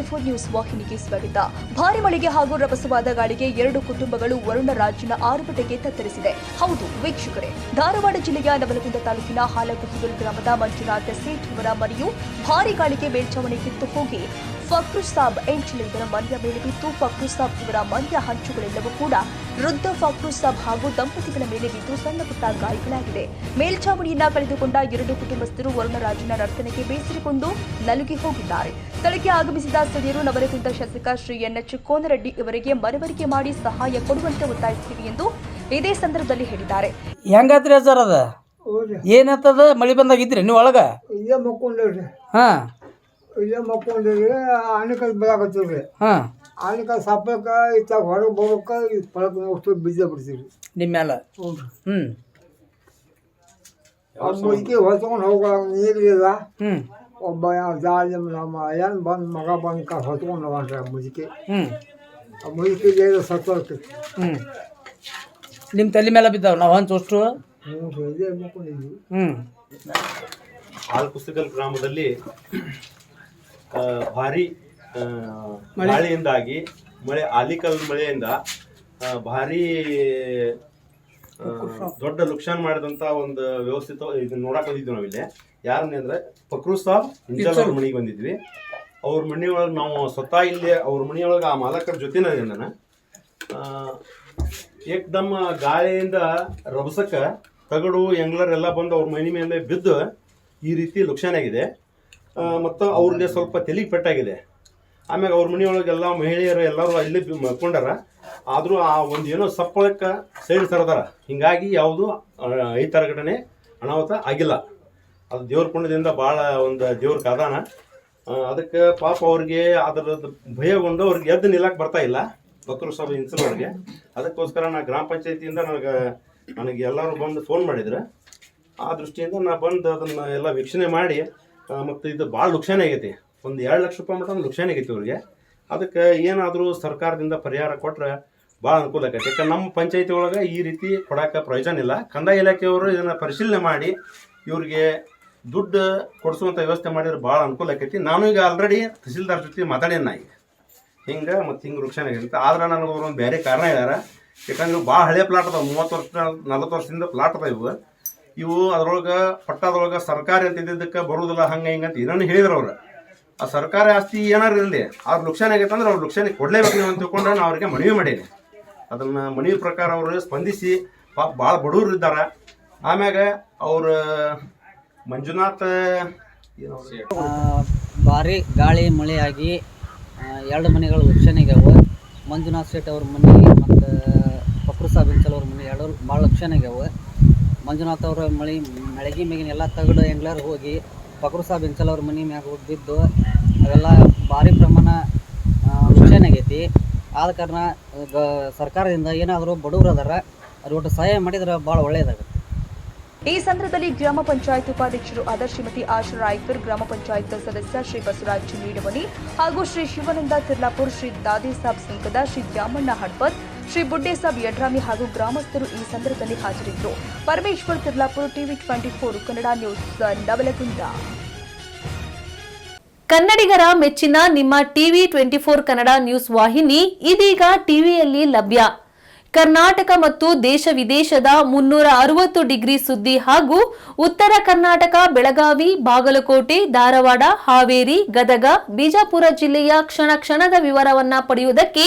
TV twenty four news ವಾಹಿನಿಗೆ ಸ್ವಾಗತ. ಭಾರಿ ಮಳೆಗೆ ಹಾಗೂ ರಭಸವಾದ ಗಾಳಿಗೆ ಎರಡು ಕುಟುಂಬಗಳು ವರುಣ ರಾಜ್ಯನ ಆರುಬಟೆಗೆ ತತ್ತರಿಸಿದೆ. ಹೌದು, ವೀಕ್ಷಕರೇ, ಧಾರವಾಡ ಜಿಲ್ಲೆಯ ನವಲಗುಂದ ತಾಲೂಕಿನ ಹಾಲಗುಹಿಗಲ್ ಗ್ರಾಮದ ಮಂಜುನಾಥ ಸೇಠ್ ಅವರ ಮನೆಯು ಭಾರಿ ಗಾಳಿಗೆ ಮೇಲ್ಛಾವಣಿ ಕಿತ್ತು ಹೋಗಿ ಫಕ್ರು ಸಾಬ್ ಇವರ ಮನೆಯ ಮೇಲೆ ಬಿದ್ದು ಫಕ್ರು ಸಾಬ್ ಇವರ ಮನೆಯ ಹಂಚುಗಳೆಲ್ಲವೂ ಕೂಡ ವೃದ್ಧ ಫಕ್ರು ಸಾಬ್ ಹಾಗೂ ದಂಪತಿಗಳ ಮೇಲೆ ಬಿದ್ದು ಸಣ್ಣ ಪುಟ್ಟ ಗಾಯಗಳಾಗಿದೆ ಮೇಲ್ಛಾವಣಿಯನ್ನ ಕಳೆದುಕೊಂಡ ಎರಡು ಕುಟುಂಬಸ್ಥರು ವರುಣರಾಜನ ನರ್ತನೆಗೆ ಬೇಸರಿಕೊಂಡು ನಲುಗಿ ಹೋಗಿದ್ದಾರೆ. ಸ್ಥಳಕ್ಕೆ ಆಗಮಿಸಿದ ಸ್ಥಳೀಯರು ನವರಗುಂದ ಶಾಸಕ ಶ್ರೀ ಎನ್ ಎಚ್ ಕೋನರೆಡ್ಡಿ ಇವರಿಗೆ ಮನವರಿಕೆ ಮಾಡಿ ಸಹಾಯ ಕೊಡುವಂತೆ ಒತ್ತಾಯಿಸುತ್ತೀವಿ ಎಂದು ಇದೇ ಸಂದರ್ಭದಲ್ಲಿ ಹೇಳಿದ್ದಾರೆ. ಹೆಂಗಾತ್ರಿ ಸರ್ ಅದ? ಏನತ್ತದ ಮಳಿ ಬಂದಾಗಿದ್ರಿ ನೀವು ಒಳಗ? ಹಾ. ಇಲ್ಲೇ ಮಕ್ಕೊಂಡೇವ್ರಿ ಆನಿಕಲ್ ಬರಾಕತ್ತೀವ್ರಿ ಹಾ ಆನಿಕಲ್ ಸಪ್ಪಕ್ಕೆ ಇತ್ತಾಗ ಹೊರಗೆ ಬರ್ಬೇಕು ಈ ಪಳಕ್ ನೋಡ್ತೀವಿ ಬಿದ್ದ ಬಿಡ್ತೀವಿ ನಿಮ್ಮ ಮ್ಯಾಲ ಹ್ಞೂ ಹ್ಮ್ ಆ ಮುದುಕಿ ಹೊತ್ಕೊಂಡು ಹೋಗಲ್ಲ ನೀರಿಲ್ಲ ಹ್ಮ್ ಒಬ್ಬ ಯಾವ ಜಾಲಿ ನಮ್ಮ ಏನು ಬಂದು ಮಗ ಬಂದು ಕ ಹೊತ್ಕೊಂಡು ಹೋಗ್ರಿ ಆ ಮುದುಕಿ ಹ್ಮ್ ಆ ಮುದುಕಿಗೆ ಏನು ಸತ್ತೋಗ್ತಿ ಹ್ಮ್ ನಿಮ್ಮ ತಲೆ ಮೇಲೆ ಬಿದ್ದಾವ ನಾವು ಹಂಚ್ ಅಷ್ಟು ಹ್ಞೂ ರೀ ಇಲ್ಲೇ ಮಕ್ಕೊಂಡಿದ್ವಿ ಹ್ಮ್ ಆಲ್ಕುಸಿಗಲ್ ಗ್ರಾಮದಲ್ಲಿ ಆ, ಭಾರಿ ಮಳೆಯಿಂದಾಗಿ ಗಾಳಿಯಿಂದಾಗಿ ಮಳೆ ಆಲಿಕಲ್ ಮಳೆಯಿಂದ ಭಾರಿ ದೊಡ್ಡ ನುಕ್ಸಾನ್ ಮಾಡಿದಂತ ಒಂದು ವ್ಯವಸ್ಥಿತ ಇದನ್ನ ನೋಡಕ್ ಬಂದಿದ್ವಿ ನಾವಿಲ್ಲಿ. ಯಾರನ್ನ ಅಂದ್ರೆ ಫಕ್ರು ಸಾಬ್ ಇಂಜಲ್ ಅವ್ರ ಮನೆಗೆ ಬಂದಿದ್ವಿ. ಅವ್ರ ಮನೆಯೊಳಗೆ ನಾವು ಸ್ವತಃ ಇಲ್ಲಿ ಅವ್ರ ಮನೆಯೊಳಗೆ ಆ ಮಾಲಕರ ಜೊತೆನ ನಾನು. ಏಕ್ದಮ್ ಗಾಳಿಯಿಂದ ರಭಸಕ್ಕ ತಗಡು ಎಂಗ್ಲರ್ ಎಲ್ಲ ಬಂದು ಅವ್ರ ಮನೆ ಮೇಲೆ ಬಿದ್ದು ಈ ರೀತಿ ಲುಕ್ಷಾನ್ ಆಗಿದೆ. ಮತ್ತು ಅವ್ರಿಗೆ ಸ್ವಲ್ಪ ತಲೆಗೆ ಪೆಟ್ಟಾಗಿದೆ ಆಮ್ಯಾಗ ಅವ್ರ ಮನೆಯೊಳಗೆಲ್ಲ ಮಹಿಳೆಯರು ಎಲ್ಲರೂ ಅಲ್ಲಿ ಮಲ್ಕೊಂಡಾರ. ಆದರೂ ಆ ಒಂದು ಏನೋ ಸಪ್ಪಳಕ್ಕೆ ಸೈಡ್ ತರದಾರ ಹೀಗಾಗಿ ಯಾವುದು ಈ ಥರ ಘಟನೆ ಅನಾಹುತ ಆಗಿಲ್ಲ. ಅದು ದೇವ್ರ ಪುಣ್ಯದಿಂದ ಭಾಳ ಒಂದು ದೇವ್ರ ಕದಾನ. ಅದಕ್ಕೆ ಪಾಪ ಅವ್ರಿಗೆ ಅದರದ್ದು ಭಯಗೊಂಡು ಅವ್ರಿಗೆ ಎದ್ದು ನಿಲ್ಲಕ್ಕೆ ಬರ್ತಾ ಇಲ್ಲ. ಭಕ್ತರು ಸಭೆ ಅವ್ರಿಗೆ ಅದಕ್ಕೋಸ್ಕರ ನಾನು ಗ್ರಾಮ ಪಂಚಾಯತಿಯಿಂದ ನನಗೆ ನನಗೆ ಎಲ್ಲರೂ ಬಂದು ಫೋನ್ ಮಾಡಿದ್ರು. ಆ ದೃಷ್ಟಿಯಿಂದ ನಾನು ಬಂದು ಅದನ್ನು ಎಲ್ಲ ವೀಕ್ಷಣೆ ಮಾಡಿ ಮತ್ತು ಇದು ಭಾಳ ನುಕ್ಸಾನ ಆಗೈತಿ. ಒಂದು ಎರಡು ಲಕ್ಷ ರೂಪಾಯಿ ಮಟ್ಟ ನುಕ್ಸಾನ ಆಗೈತಿ ಅವ್ರಿಗೆ ಅದಕ್ಕೆ ಏನಾದರೂ ಸರ್ಕಾರದಿಂದ ಪರಿಹಾರ ಕೊಟ್ಟರೆ ಭಾಳ ಅನುಕೂಲ ಆಗೈತಿ ಯಾಕಂದ್ರೆ ನಮ್ಮ ಪಂಚಾಯತಿ ಒಳಗೆ ಈ ರೀತಿ ಕೊಡೋಕೆ ಪ್ರಯೋಜನ ಇಲ್ಲ. ಕಂದಾಯ ಇಲಾಖೆಯವರು ಇದನ್ನು ಪರಿಶೀಲನೆ ಮಾಡಿ ಇವರಿಗೆ ದುಡ್ಡು ಕೊಡಿಸುವಂಥ ವ್ಯವಸ್ಥೆ ಮಾಡಿದ್ರೆ ಭಾಳ ಅನುಕೂಲ ಆಕೈತಿ. ನಾನು ಈಗ ಆಲ್ರೆಡಿ ತಹಸೀಲ್ದಾರ್ ಜೊತೆ ಮಾತಾಡೇನ ನಾ ಈಗ. ಹಿಂಗೆ ಮತ್ತು ಹಿಂಗೆ ರುಕ್ಷಾನ ಆಗೈತಿ. ಆದ್ರೆ ನನಗೆ ಅವ್ರು ಒಂದು ಬೇರೆ ಕಾರಣ ಹೇಳ್ಯಾರ. ಯಾಕಂದ್ರೆ ಭಾಳ ಹಳೆ ಪ್ಲಾಟ್ ಅದಾವೆ. ಮೂವತ್ತು ವರ್ಷ, ನಲ್ವತ್ತು ವರ್ಷದಿಂದ ಪ್ಲಾಟ್ ಅದಾವೆ ಇವು. ಇವು ಅದ್ರೊಳಗೆ ಪಟ್ಟದೊಳಗೆ ಸರ್ಕಾರಿ ಅಂತ ಇದ್ದಿದ್ದಕ್ಕೆ ಬರುವುದಿಲ್ಲ ಹಂಗೆ ಹಿಂಗೆ ಅಂತ ಏನೇನು ಹೇಳಿದ್ರು ಅವ್ರು. ಆ ಸರ್ಕಾರಿ ಆಸ್ತಿ ಏನಾರು ಇರಲಿ ಅವ್ರ ನುಕ್ಸಾನ ಆಗೈತೆ ಅಂದ್ರೆ ಅವ್ರು ನುಕ್ಸಾನಿಗೆ ಕೊಡಲೇಬೇಕು ನೀವು ಅಂತ ತಿಳ್ಕೊಂಡು ನಾನು ಅವ್ರಿಗೆ ಮನವಿ ಮಾಡೀನಿ. ಅದನ್ನು ಮನವಿ ಪ್ರಕಾರ ಅವರು ಸ್ಪಂದಿಸಿ, ಪಾಪ ಭಾಳ ಬಡವರು ಇದ್ದಾರೆ. ಆಮ್ಯಾಗ ಅವ್ರ ಮಂಜುನಾಥ್ ಭಾರಿ ಗಾಳಿ ಮಳೆಯಾಗಿ ಎರಡು ಮನೆಗಳು ಲಕ್ಷಣೆಗ್ಯಾವ ಮಂಜುನಾಥ್ ಶೆಟ್ ಅವ್ರ ಮನೆ ಮತ್ತು ಫಕ್ರು ಸಾಬ್ ಅವ್ರ ಮನೆ ಎರಡು ಭಾಳ ಲಕ್ಷಣೆಗ್ಯಾವ ಮಂಜುನಾಥ್ ಅವ್ರ ಮಳೆ, ಮಳಗಿ ಮೇಗಿನ ಎಲ್ಲ ತಗಡು ಎಂಗ್ಲರ್ ಹೋಗಿ ಪಕರು ಸಾಬ್ ಇನ್ಸಲ್ ಅವ್ರ ಮನೆ ಮ್ಯಾಗ ಹೋಗಿ ಬಿದ್ದು ಅವೆಲ್ಲ ಭಾರಿ ಪ್ರಮಾಣ ಆಗೈತಿ. ಆದ ಕಾರಣ, ಗ, ಸರ್ಕಾರದಿಂದ ಏನಾದರೂ ಬಡವರು ಅದಾರ ಅದ್ರ ಒಟ್ಟು ಸಹಾಯ ಮಾಡಿದ್ರೆ ಭಾಳ ಒಳ್ಳೆಯದಾಗುತ್ತೆ ಈ ಸಂದರ್ಭದಲ್ಲಿ ಗ್ರಾಮ ಪಂಚಾಯತ್ ಉಪಾಧ್ಯಕ್ಷರು ಆದ ಶ್ರೀಮತಿ ಆಶಾ ರಾಯ್ಕರ್, ಗ್ರಾಮ ಪಂಚಾಯತ್ ಸದಸ್ಯ ಶ್ರೀ ಬಸವರಾಜ್ ನೀಡಮನಿ ಹಾಗೂ ಶ್ರೀ ಶಿವನಂದ ತಿರ್ಲಾಪುರ್ ಶ್ರೀ ದಾದಿ ಸಾಬ್ ಸಂಕದ ಶ್ರೀ ದ್ಯಾಮಣ್ಣ ಹಡ್ಪತ್ ಶ್ರೀ ಬುಡ್ಡೇಸಾಬ್ ಯಡ್ರಾಮಿ ಹಾಗೂ ಗ್ರಾಮಸ್ಥರು ಈ ಸಂದರ್ಭದಲ್ಲಿ ಹಾಜರಿದ್ದರು. Parameshwar Tirlapura TV twenty four, Kannada news, Navalgund. ಕನ್ನಡಿಗರ ಮೆಚ್ಚಿನ ನಿಮ್ಮ TV twenty four, Kannada news ವಾಹಿನಿ ಇದೀಗ ಟಿವಿಯಲ್ಲಿ ಲಭ್ಯ. ಕರ್ನಾಟಕ ಮತ್ತು ದೇಶ ವಿದೇಶದ ಮುನ್ನೂರ ಅರವತ್ತು ಡಿಗ್ರಿ ಸುದ್ದಿ ಹಾಗೂ ಉತ್ತರ ಕರ್ನಾಟಕ, ಬೆಳಗಾವಿ, ಬಾಗಲಕೋಟೆ, ಧಾರವಾಡ, ಹಾವೇರಿ, ಗದಗ, ಬಿಜಾಪುರ ಜಿಲ್ಲೆಯ ಕ್ಷಣ ಕ್ಷಣದ ವಿವರವನ್ನು ಪಡೆಯುವುದಕ್ಕೆ